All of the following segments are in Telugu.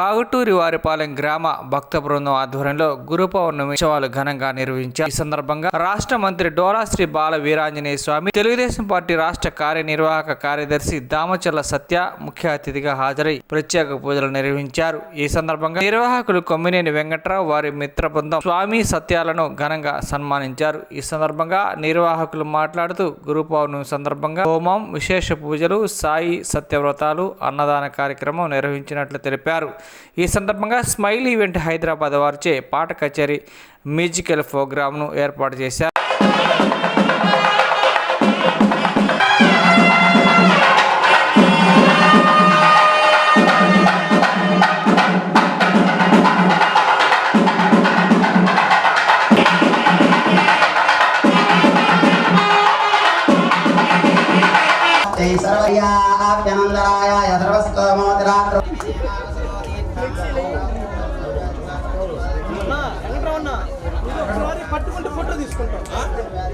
బాగుటూరి వారిపాలెం గ్రామ భక్త బృందం ఆధ్వర్యంలో గురు పౌర్ణమి ఉత్సవాలు ఘనంగా నిర్వహించారు. ఈ సందర్భంగా రాష్ట్ర మంత్రి డోలా శ్రీ బాల వీరాంజనేయ స్వామి తెలుగుదేశం పార్టీ రాష్ట్ర కార్యనిర్వాహక కార్యదర్శి దామచర్ల సత్య ముఖ్య అతిథిగా హాజరై ప్రత్యేక పూజలు నిర్వహించారు. ఈ సందర్భంగా నిర్వాహకులు కొమ్మినేని వెంకట్రావు వారి మిత్ర బృందం స్వామి సత్యాలను ఘనంగా సన్మానించారు. ఈ సందర్భంగా నిర్వాహకులు మాట్లాడుతూ గురు పౌర్ణమి సందర్భంగా హోమం విశేష పూజలు సాయి సత్యవ్రతాలు అన్నదాన కార్యక్రమం నిర్వహించినట్లు తెలిపారు. ఈ సందర్భంగా స్మైల్ ఈవెంట్ హైదరాబాద్ వారిచే పాట కచేరీ మ్యూజికల్ ప్రోగ్రామ్ను ఏర్పాటు చేశారు. జై సర్వయ్యాప్యనందరాయ ఒకసారి పట్టుకుంటే ఫోటో తీసుకుంటాం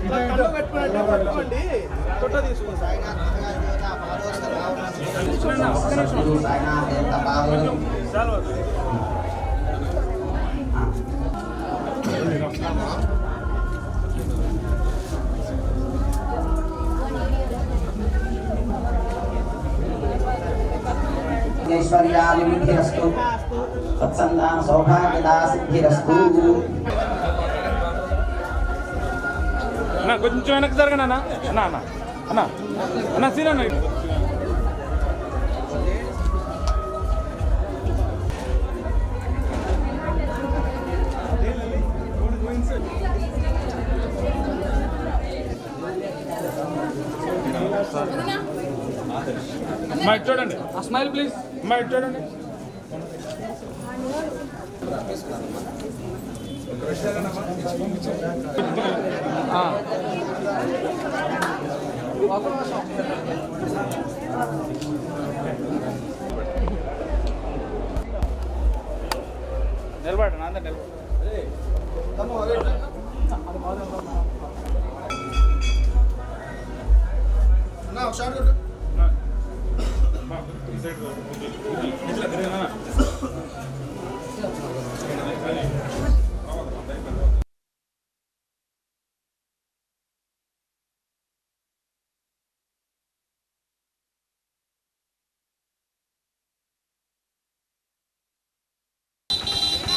ఇలా కళ్ళు పెట్టుకున్నట్టు పట్టుకోండి ఫోటో తీసుకుంటాం ఐశ్వర్యాభివృద్ధిరస్తు సత్సంతాన సౌభాగ్యదా సిద్ధిరస్తు అన్న కొంచెం వెనక్కి జరగండి అన్న. అన్న అన్న అన్న అన్న సీన్ అన్న మా చూడండి? Smile please. మా ఇటు చూడండి? నిలబడండి అందరు నిలబడి.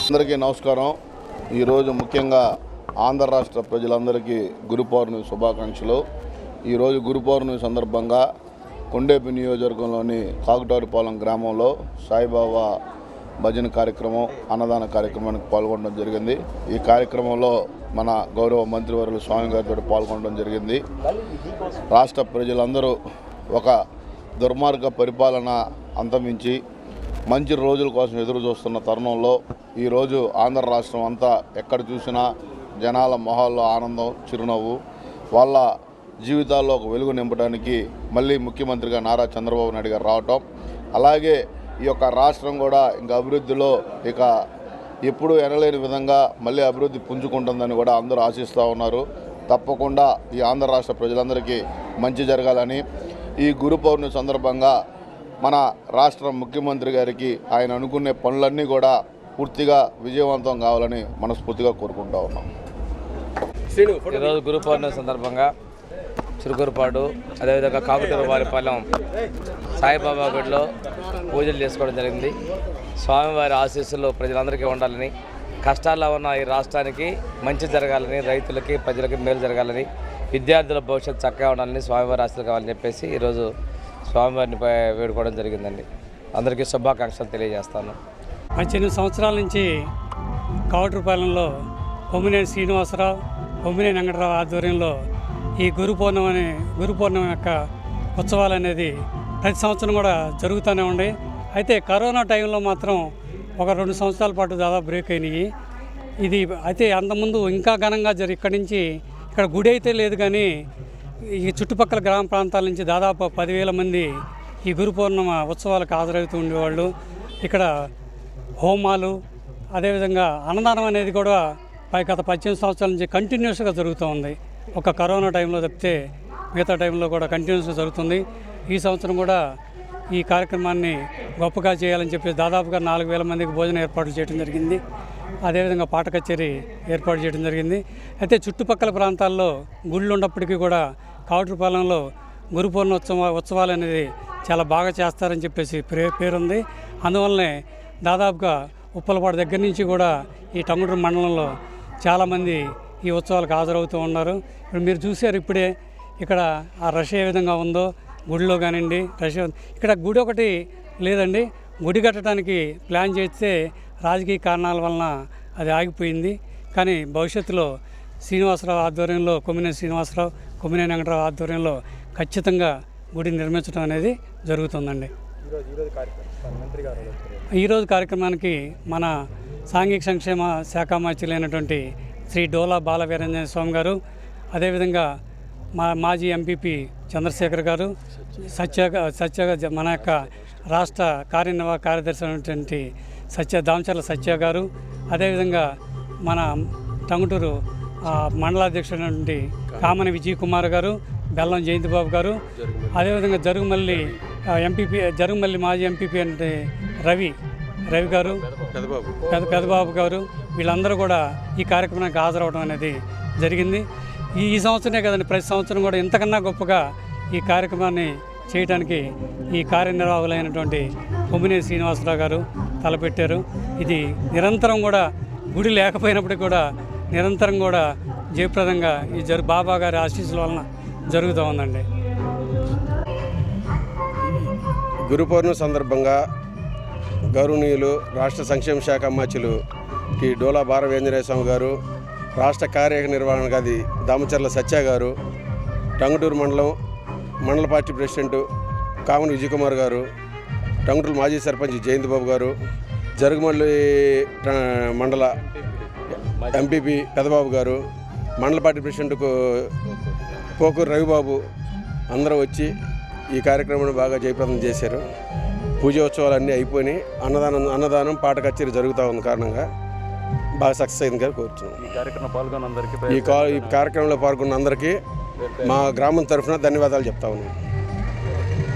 అందరికీ నమస్కారం. ఈరోజు ముఖ్యంగా ఆంధ్ర రాష్ట్ర ప్రజలందరికీ గురు పౌర్ణమి శుభాకాంక్షలు. ఈరోజు గురు పౌర్ణమి సందర్భంగా కొండేపి నియోజకవర్గంలోని కాకుటారిపాలెం గ్రామంలో సాయిబాబా భజన కార్యక్రమం అన్నదాన కార్యక్రమానికి పాల్గొనడం జరిగింది. ఈ కార్యక్రమంలో మన గౌరవ మంత్రివర్యులు స్వామి గారితో పాల్గొనడం జరిగింది. రాష్ట్ర ప్రజలందరూ ఒక దుర్మార్గ పరిపాలన అంతమించి మంచి రోజుల కోసం ఎదురు చూస్తున్న తరుణంలో ఈరోజు ఆంధ్ర రాష్ట్రం అంతా ఎక్కడ చూసినా జనాల మొహాల్లో ఆనందం చిరునవ్వు. వాళ్ళ జీవితాల్లో ఒక వెలుగు నింపడానికి మళ్ళీ ముఖ్యమంత్రిగా నారా చంద్రబాబు నాయుడు గారు రావటం. అలాగే ఈ యొక్క రాష్ట్రం కూడా ఇంకా అభివృద్ధిలో ఇక ఎప్పుడూ ఎనలేని విధంగా మళ్ళీ అభివృద్ధి పుంజుకుంటుందని కూడా అందరూ ఆశిస్తూ ఉన్నారు. తప్పకుండా ఈ ఆంధ్ర రాష్ట్ర ప్రజలందరికీ మంచి జరగాలని. ఈ గురు పౌర్ణమి సందర్భంగా మన రాష్ట్ర ముఖ్యమంత్రి గారికి ఆయన అనుకునే పనులన్నీ కూడా పూర్తిగా విజయవంతం కావాలని మనస్ఫూర్తిగా కోరుకుంటా ఉన్నాం. ఈరోజు గురు పౌర్ణమి సందర్భంగా చిరుకురుపాడు అదేవిధంగా కాకుటూరువారిపాలెం సాయిబాబా గుడిలో పూజలు చేసుకోవడం జరిగింది. స్వామివారి ఆశీస్సులు ప్రజలందరికీ ఉండాలని కష్టాల్లో ఉన్న ఈ రాష్ట్రానికి మంచి జరగాలని రైతులకి ప్రజలకి మేలు జరగాలని విద్యార్థుల భవిష్యత్తు చక్కగా ఉండాలని స్వామివారి ఆశలు కావాలని చెప్పేసి ఈరోజు స్వామివారిని వేడుకోవడం జరిగిందండి. అందరికీ శుభాకాంక్షలు తెలియజేస్తాను. పద్దెనిమిది సంవత్సరాల నుంచి కావటూరుపాలెంలో కొమ్మినేని శ్రీనివాసరావు కొమ్మినేని వెంకటరావు ఆధ్వర్యంలో ఈ గురు పౌర్ణమి అనే గురు పౌర్ణమి యొక్క ఉత్సవాలు అనేది ప్రతి సంవత్సరం కూడా జరుగుతూనే ఉన్నాయి. అయితే కరోనా టైంలో మాత్రం ఒక రెండు సంవత్సరాల పాటు దాదాపు బ్రేక్ అయినాయి. ఇది అయితే అంతకుముందు ఇంకా ఘనంగా జరి ఇక్కడి నుంచి ఇక్కడ గుడి అయితే లేదు కానీ ఈ చుట్టుపక్కల గ్రామ ప్రాంతాల నుంచి దాదాపు పదివేల మంది ఈ గురు పౌర్ణమ ఉత్సవాలకు హాజరవుతూ ఉండేవాళ్ళు. ఇక్కడ హోమాలు అదేవిధంగా అన్నదానం అనేది కూడా పై గత పద్దెనిమిది సంవత్సరాల నుంచి కంటిన్యూస్గా జరుగుతూ ఉంది. ఒక కరోనా టైంలో తప్పితే మిగతా టైంలో కూడా కంటిన్యూస్గా జరుగుతుంది. ఈ సంవత్సరం కూడా ఈ కార్యక్రమాన్ని గొప్పగా చేయాలని చెప్పి దాదాపుగా నాలుగు వేల మందికి భోజనం ఏర్పాట్లు చేయడం జరిగింది. అదేవిధంగా పాట కచేరీ ఏర్పాటు చేయడం జరిగింది. అయితే చుట్టుపక్కల ప్రాంతాల్లో గుళ్ళు ఉన్నప్పటికీ కూడా కావటిపాలెంలో గురు పూర్ణోత్సవ ఉత్సవాలు అనేది చాలా బాగా చేస్తారని చెప్పేసి పే పేరుంది. అందువల్లనే దాదాపుగా ఉప్పలపాడు దగ్గర నుంచి కూడా ఈ టంగుటూరు మండలంలో చాలామంది ఈ ఉత్సవాలకు హాజరవుతూ ఉన్నారు. ఇప్పుడు మీరు చూశారు ఇప్పుడే ఇక్కడ ఆ రష్ ఏ విధంగా ఉందో గుడిలో కానివ్వండి రష్ ఇక్కడ గుడి ఒకటి లేదండి. గుడి కట్టడానికి ప్లాన్ చేస్తే రాజకీయ కారణాల వలన అది ఆగిపోయింది. కానీ భవిష్యత్తులో శ్రీనివాసరావు ఆధ్వర్యంలో కొమ్మినేని శ్రీనివాసరావు కొమ్మినేని వెంకటరావు ఆధ్వర్యంలో ఖచ్చితంగా గుడి నిర్మించడం అనేది జరుగుతుందండి. ఈరోజు కార్యక్రమానికి మన సాంఘిక సంక్షేమ శాఖ మంత్రులైనటువంటి శ్రీ డోలా బాల వీరంజన స్వామి గారు అదేవిధంగా మా మాజీ ఎంపీపీ చంద్రశేఖర్ గారు సత్య సత్య మన యొక్క రాష్ట్ర కార్యనిర్వాహక కార్యదర్శి అయినటువంటి సత్య దామచర్ల సత్య గారు అదేవిధంగా మన టంగుటూరు మండలాధ్యక్షుడైనటువంటి కామని విజయ్ కుమార్ గారు బెల్లం జయంతి బాబు గారు అదేవిధంగా జరుగుమల్లి ఎంపీపీ జరుగుమల్లి మాజీ ఎంపీపీ అంటే రవి రవి గారు పెద్ద పెద్దబాబు గారు వీళ్ళందరూ కూడా ఈ కార్యక్రమానికి హాజరవడం అనేది జరిగింది. ఈ ఈ సంవత్సరమే కదండి ప్రతి సంవత్సరం కూడా ఇంతకన్నా గొప్పగా ఈ కార్యక్రమాన్ని చేయడానికి ఈ కార్యనిర్వాహకులైనటువంటి కొమ్మినేని శ్రీనివాసరావు గారు తలపెట్టారు. ఇది నిరంతరం కూడా గుడి లేకపోయినప్పటికీ కూడా నిరంతరం కూడా జయప్రదంగా ఈ జరు బాబా గారి ఆశీస్సుల వలన జరుగుతూ ఉందండి. గురు పౌర్ణమి సందర్భంగా గౌరవనీయులు రాష్ట్ర సంక్షేమ శాఖ అమ్మాచులు టి డోలా బాలవేంజనేయ స్వామి గారు రాష్ట్ర కార్యనిర్వహణ గది దామచర్ల సత్య గారు టంగుటూరు మండలం మండల పార్టీ ప్రెసిడెంట్ కామన్ విజయకుమార్ గారు టంగుటూరు మాజీ సర్పంచ్ జయంత్ బాబు గారు జరుగుమల్లి మండల ఎంపీపీ పెదబాబు గారు మండల పార్టీ ప్రెసిడెంట్ కో- కోకూరు రవిబాబు అందరూ వచ్చి ఈ కార్యక్రమాన్ని బాగా జయప్రదం చేశారు. పూజోత్సవాలు అన్నీ అయిపోయినాయి. అన్నదానం అన్నదానం పాట కచేరీ జరుగుతూ ఉంది కారణంగా బాగా సక్సెస్ అయిందిగా కోరుతున్నాం ఈ కార్యక్రమం పాల్గొన్న అందరికీ ఈ కార్యక్రమంలో పాల్గొన్న అందరికీ మా గ్రామం తరఫున ధన్యవాదాలు చెప్తా ఉన్నాం.